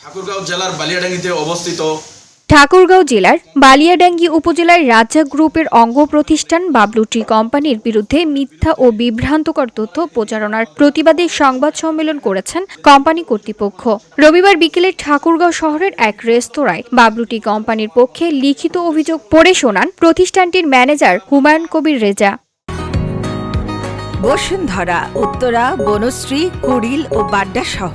ঠাকুরগাঁও জেলার বালিয়াডাঙ্গিতে অবস্থিত ঠাকুরগাঁও জেলার বালিয়াডাঙ্গি উপজেলার রাজ্জাক গ্রুপের অঙ্গ প্রতিষ্ঠান বাবলু টি কোম্পানির বিরুদ্ধে মিথ্যা ও বিভ্রান্তকর তথ্য প্রচারণার প্রতিবাদে সংবাদ সম্মেলন করেছেন কোম্পানি কর্তৃপক্ষ। রবিবার বিকেলে ঠাকুরগাঁও শহরের এক রেস্তোরাঁয় বাবলু টি কোম্পানির পক্ষে লিখিত অভিযোগ পড়ে শোনান প্রতিষ্ঠানটির ম্যানেজার হুমায়ুন কবির রেজা। বসুন্ধরা উত্তরা বনশ্রী কুড়িল ও বাড্ডা সহ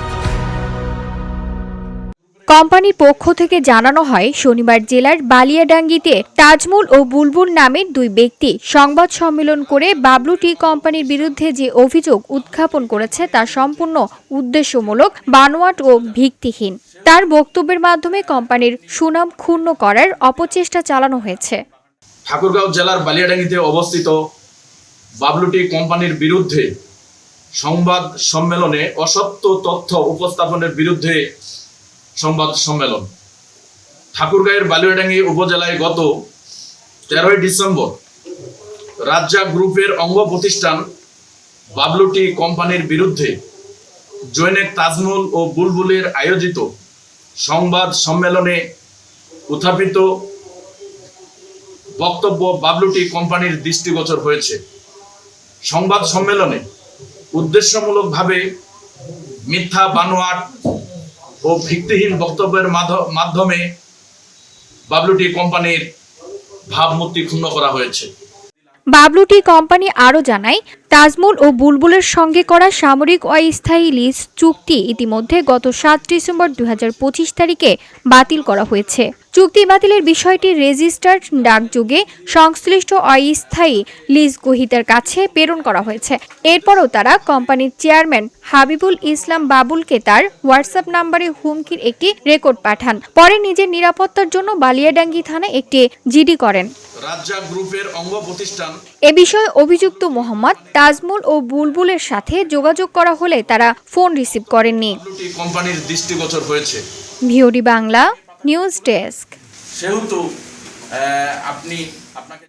কোম্পানির পক্ষ থেকে জানানো হয়, শনিবার জেলার বালিয়াডাঙ্গিতে তাজমুল ও বুলবুল নামের দুই ব্যক্তি সংবাদ সম্মেলন করে বাবলু টি কোম্পানির বিরুদ্ধে যে অভিযোগ উত্থাপন করেছে তা সম্পূর্ণ উদ্দেশ্যমূলক, বানোয়াট ও ভিত্তিহীন। তার বক্তব্যের মাধ্যমে কোম্পানির সুনাম ক্ষুণ্ণ করার অপচেষ্টা চালানো হয়েছে। ঠাকুরগাঁও জেলার বালিয়াডাঙ্গিতে অবস্থিত বাবলুটি কোম্পানির বিরুদ্ধে সংবাদ সম্মেলনে অসত্য তথ্য উপস্থাপনের বিরুদ্ধে সংবাদ সম্মেলন। ঠাকুরগাঁয়ের বালিয়াডাঙ্গি উপজেলায় গত তেরোই ডিসেম্বর রাজ্জাক গ্রুপের অঙ্গ প্রতিষ্ঠান বাবলুটি কোম্পানির বিরুদ্ধে জৈনেক তাজমুল ও বুলবুলের আয়োজিত সংবাদ সম্মেলনে উত্থাপিত বক্তব্য বাবলুটি কোম্পানির দৃষ্টিগোচর হয়েছে। সংবাদ সম্মেলনে উদ্দেশ্যমূলকভাবে মিথ্যা বানোয়াট ও ভিত্তিহীন বক্তব্যের মাধ্য- মাধ্যমে বাবলুটি কোম্পানির ভাবমূর্তি ক্ষুণ্ণ করা হয়েছে। বাবলু টি কোম্পানি আরও জানায়, তাজমুল ও বুলবুলের সঙ্গে করা সামরিক অস্থায়ী লিজ চুক্তি ইতিমধ্যে গত সাত ডিসেম্বর দুই হাজার পঁচিশ তারিখে বাতিল করা হয়েছে। চুক্তি বাতিলের বিষয়টি রেজিস্টার্ড ডাকযোগে সংশ্লিষ্ট অস্থায়ী লিজ গ্রহীতার কাছে প্রেরণ করা হয়েছে। এরপরও তারা কোম্পানির চেয়ারম্যান হাবিবুল ইসলাম বাবুলকে তার হোয়াটসঅ্যাপ নাম্বারে হুমকির একটি রেকর্ড পাঠান। পরে নিজের নিরাপত্তার জন্য বালিয়াডাঙ্গি থানায় একটি জিডি করেন। রাজ্জাক গ্রুপের অঙ্গ প্রতিষ্ঠান। এ বিষয়ে অভিযুক্ত মোহাম্মদ তাজমুল ও বুলবুলের সাথে যোগাযোগ করা হলে তারা ফোন রিসিভ করেননি। কোম্পানির দৃষ্টিগোচর হয়েছে। VOD Bangla news desk. সেহেতু আপনি আপনাকে